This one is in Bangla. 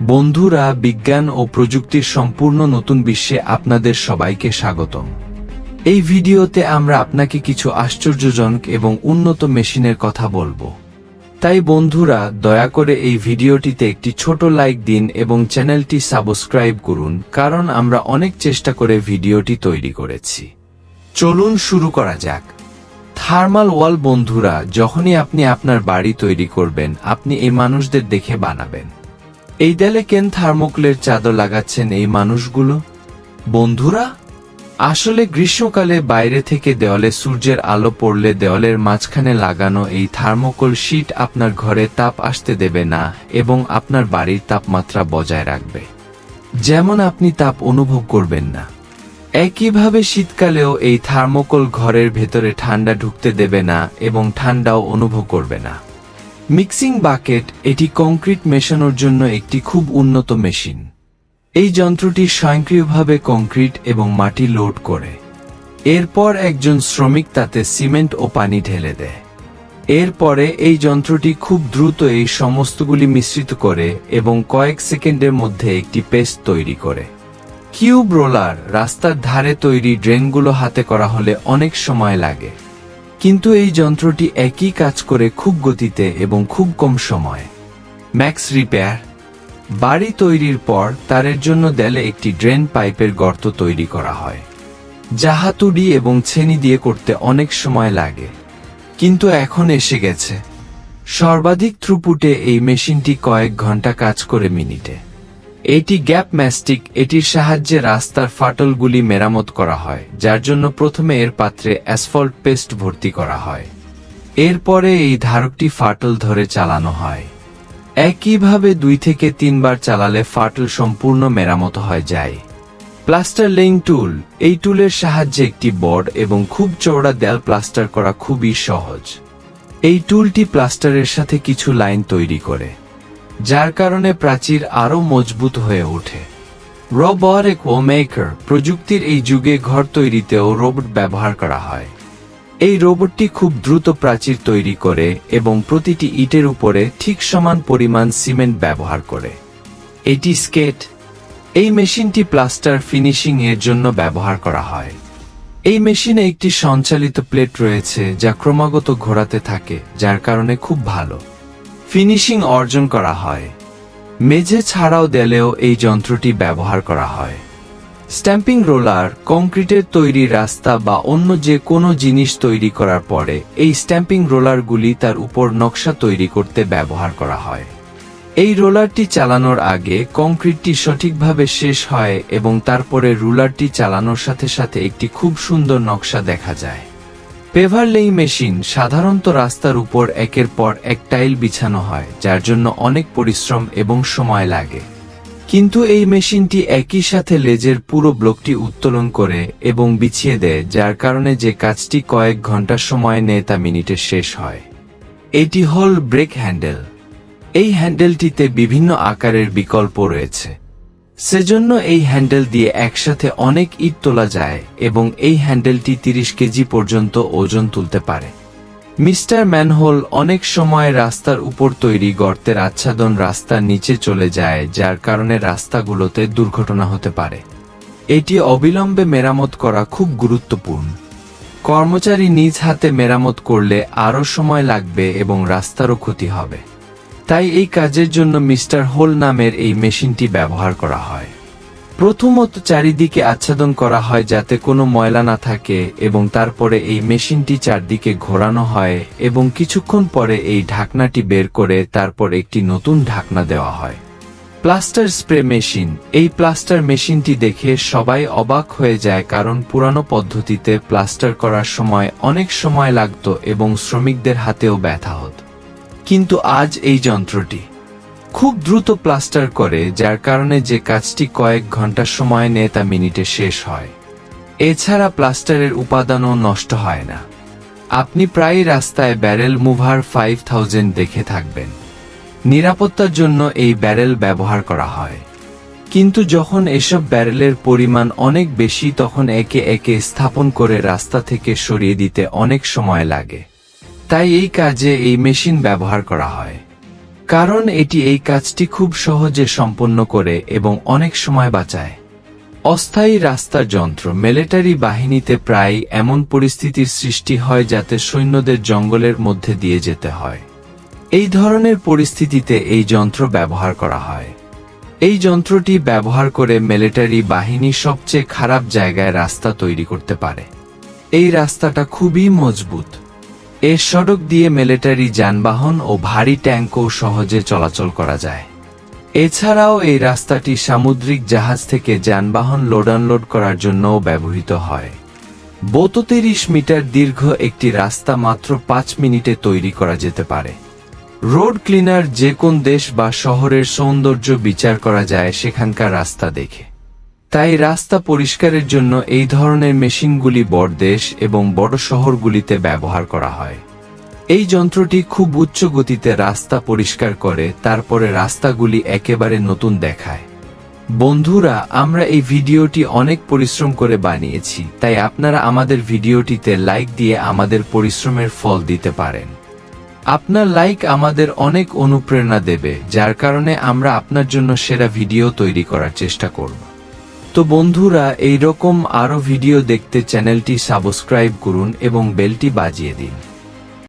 বন্ধুরা, বিজ্ঞান ও প্রযুক্তির সম্পূর্ণ নতুন বিশ্বে আপনাদের সবাইকে স্বাগতম। এই ভিডিওতে আমরা আপনাকে কিছু আশ্চর্যজনক এবং উন্নত মেশিনের কথা বলব। তাই বন্ধুরা, দয়া করে এই ভিডিওটিতে একটি ছোট লাইক দিন এবং চ্যানেলটি সাবস্ক্রাইব করুন, কারণ আমরা অনেক চেষ্টা করে ভিডিওটি তৈরি করেছি। চলুন শুরু করা যাক। থার্মাল ওয়াল বন্ধুরা, যখনই আপনি আপনার বাড়ি তৈরি করবেন, আপনি এই মানুষদের দেখে বানাবেন। এই দেয়ালে কেন থার্মোকলের চাদর লাগাচ্ছেন এই মানুষগুলো? বন্ধুরা, আসলে গ্রীষ্মকালে বাইরে থেকে দেওয়ালে সূর্যের আলো পড়লে দেওয়ালের মাঝখানে লাগানো এই থার্মোকল শীট আপনার ঘরে তাপ আসতে দেবে না এবং আপনার বাড়ির তাপমাত্রা বজায় রাখবে। যেমন আপনি তাপ অনুভব করবেন না। একইভাবে শীতকালেও এই থার্মোকল ঘরের ভেতরে ঠান্ডা ঢুকতে দেবে না এবং ঠান্ডাও অনুভব করবে না। মিক্সিং বাকেট এটি কংক্রিট মেশানোর জন্য একটি খুব উন্নত মেশিন। এই যন্ত্রটি স্বয়ংক্রিয়ভাবে কংক্রিট এবং মাটি লোড করে। এরপর একজন শ্রমিক তাতে সিমেন্ট ও পানি ঢেলে দেয়। এরপরে এই যন্ত্রটি খুব দ্রুত এই সমস্তগুলি মিশ্রিত করে এবং কয়েক সেকেন্ডের মধ্যে একটি পেস্ট তৈরি করে। কিউব রোলার রাস্তার ধারে তৈরি ড্রেনগুলো হাতে করা হলে অনেক সময় লাগে। কিন্তু এই যন্ত্রটি একই কাজ করে খুব গতিতে এবং খুব কম সময়। ম্যাক্স রিপেয়ার বাড়ি তৈরির পর তারের জন্য দেলে একটি ড্রেন পাইপের গর্ত তৈরি করা হয়। যা হাতুড়ি এবং ছেনি দিয়ে করতে অনেক সময় লাগে। কিন্তু এখন এসে গেছে। সর্বাধিক থ্রুপুটে এই মেশিনটি কয়েক ঘণ্টা কাজ করে মিনিটে। এটি গ্যাপ ম্যাস্টিক, এটির সাহায্যে রাস্তার ফাটলগুলি মেরামত করা হয়, যার জন্য প্রথমে এর পাত্রে অ্যাসফল্ট পেস্ট ভর্তি করা হয়। এরপরে এই ধারকটি ফাটল ধরে চালানো হয়। একইভাবে দুই থেকে তিনবার চালালে ফাটল সম্পূর্ণ মেরামত হয়ে যায়। প্লাস্টার লেইং টুল, এই টুলের সাহায্যে একটি বোর্ড এবং খুব চওড়া দেয়াল প্লাস্টার করা খুবই সহজ। এই টুলটি প্লাস্টারের সাথে কিছু লাইন তৈরি করে। যার কারণে প্রাচীর আরও মজবুত হয়ে ওঠে। রোবট ও মেকার প্রযুক্তির এই যুগে ঘর তৈরিতেও রোবট ব্যবহার করা হয়। এই রোবটটি খুব দ্রুত প্রাচীর তৈরি করে এবং প্রতিটি ইটের উপরে ঠিক সমান পরিমাণ সিমেন্ট ব্যবহার করে। এটি স্কেট। এই মেশিনটি প্লাস্টার ফিনিশিং এর জন্য ব্যবহার করা হয়। এই মেশিনে একটি সঞ্চালিত প্লেট রয়েছে যা ক্রমাগত ঘোরাতে থাকে, যার কারণে খুব ভালো। ফিনিশিং অর্জন করা হয়। মেঝে ছাড়াও দেলেও এই যন্ত্রটি ব্যবহার করা হয়। স্ট্যাম্পিং রোলার, কংক্রিটের তৈরি রাস্তা বা অন্য যে কোনো জিনিস তৈরি করার পরে এই স্ট্যাম্পিং রোলারগুলি তার উপর নকশা তৈরি করতে ব্যবহার করা হয়। এই রোলারটি চালানোর আগে কংক্রিটটি সঠিকভাবে শেষ হয় এবং তারপরে রুলারটি চালানোর সাথে সাথে একটি খুব সুন্দর নকশা দেখা যায়। পেভারলেই মেশিন সাধারণত রাস্তার উপর একের পর এক টাইল বিছানো হয়, যার জন্য অনেক পরিশ্রম এবং সময় লাগে। কিন্তু এই মেশিনটি একই সাথে লেজের পুরো ব্লকটি উত্তোলন করে এবং বিছিয়ে দেয়, যার কারণে যে কাজটি কয়েক ঘণ্টা সময় নেয় তা মিনিটে শেষ হয়। এটি হল ব্রেক হ্যান্ডেল। এই হ্যান্ডেলটিতে বিভিন্ন আকারের বিকল্প রয়েছে। সেজন্য এই হ্যান্ডেল দিয়ে একসাথে অনেক ইট তোলা যায় এবং এই হ্যান্ডেলটি তিরিশ কেজি পর্যন্ত ওজন তুলতে পারে। মিস্টার ম্যানহোল অনেক সময় রাস্তার উপর তৈরি গর্তের আচ্ছাদন রাস্তার নিচে চলে যায়, যার কারণে রাস্তাগুলোতে দুর্ঘটনা হতে পারে। এটি অবিলম্বে মেরামত করা খুব গুরুত্বপূর্ণ। কর্মচারী নিজ হাতে মেরামত করলে আরও সময় লাগবে এবং রাস্তারও ক্ষতি হবে। তাই এই কাজের জন্য মিস্টার হোল নামের এই মেশিনটি ব্যবহার করা হয়। প্রথমত চারিদিকে আচ্ছাদন করা হয় যাতে কোনো ময়লা না থাকে এবং তারপরে এই মেশিনটি চারদিকে ঘোরানো হয় এবং কিছুক্ষণ পরে এই ঢাকনাটি বের করে তারপর একটি নতুন ঢাকনা দেওয়া হয়। Plaster spray machine. এই প্লাস্টার মেশিনটি দেখে সবাই অবাক হয়ে যায় কারণ পুরানো পদ্ধতিতে প্লাস্টার করার সময় অনেক সময় লাগত এবং শ্রমিকদের হাতেও ব্যথা হতো। কিন্তু আজ এই যন্ত্রটি। খুব দ্রুত প্লাস্টার করে, যার কারণে যে কাজটি কয়েক ঘণ্টা সময় নেয় তা মিনিটে শেষ হয়। এছাড়া প্লাস্টারের উপাদানও নষ্ট হয় না। আপনি প্রায় রাস্তায় ব্যারেল মুভার ফাইভ থাউজেন্ড দেখে থাকবেন। নিরাপত্তার জন্য এই ব্যারেল ব্যবহার করা হয়। কিন্তু যখন এসব ব্যারেলের পরিমাণ অনেক বেশি, তখন একে একে স্থাপন করে রাস্তা থেকে সরিয়ে দিতে অনেক সময় লাগে। তাই এই কাজে এই মেশিন ব্যবহার করা হয়। কারণ এটি এই কাজটি খুব সহজে সম্পন্ন করে এবং অনেক সময় বাঁচায়। অস্থায়ী রাস্তা যন্ত্র মিলিটারি বাহিনীতে প্রায় এমন পরিস্থিতির সৃষ্টি হয় যাতে সৈন্যদের জঙ্গলের মধ্যে দিয়ে যেতে হয়। এই ধরনের পরিস্থিতিতে এই যন্ত্র ব্যবহার করা হয়। এই যন্ত্রটি ব্যবহার করে মিলিটারি বাহিনী সবচেয়ে খারাপ জায়গায় রাস্তা তৈরি করতে পারে। এই রাস্তাটা খুবই মজবুত। এর সড়ক দিয়ে মিলিটারি যানবাহন ও ভারী ট্যাঙ্কও সহজে চলাচল করা যায়। এছাড়াও এই রাস্তাটি সামুদ্রিক জাহাজ থেকে যানবাহন লোড আনলোড করার জন্যও ব্যবহৃত হয়। বত্রিশ মিটার দীর্ঘ একটি রাস্তা মাত্র পাঁচ মিনিটে তৈরি করা যেতে পারে। রোড ক্লিনার যে কোন দেশ বা শহরের সৌন্দর্য বিচার করা যায় সেখানকার রাস্তা দেখে। তাই রাস্তা পরিষ্কারের জন্য এই ধরনের মেশিনগুলি বড় দেশ এবং বড় শহরগুলিতে ব্যবহার করা হয়। এই যন্ত্রটি খুব উচ্চ গতিতে রাস্তা পরিষ্কার করে, তারপরে রাস্তাগুলি একেবারে নতুন দেখায়। বন্ধুরা, আমরা এই ভিডিওটি অনেক পরিশ্রম করে বানিয়েছি, তাই আপনারা আমাদের ভিডিওটিতে লাইক দিয়ে আমাদের পরিশ্রমের ফল দিতে পারেন। আপনার লাইক আমাদের অনেক অনুপ্রেরণা দেবে, যার কারণে আমরা আপনার জন্য সেরা ভিডিও তৈরি করার চেষ্টা করব। তো বন্ধুরা এই রকম আরও ভিডিও দেখতে চ্যানেলটি সাবস্ক্রাইব করুন এবং বেলটি বাজিয়ে দিন।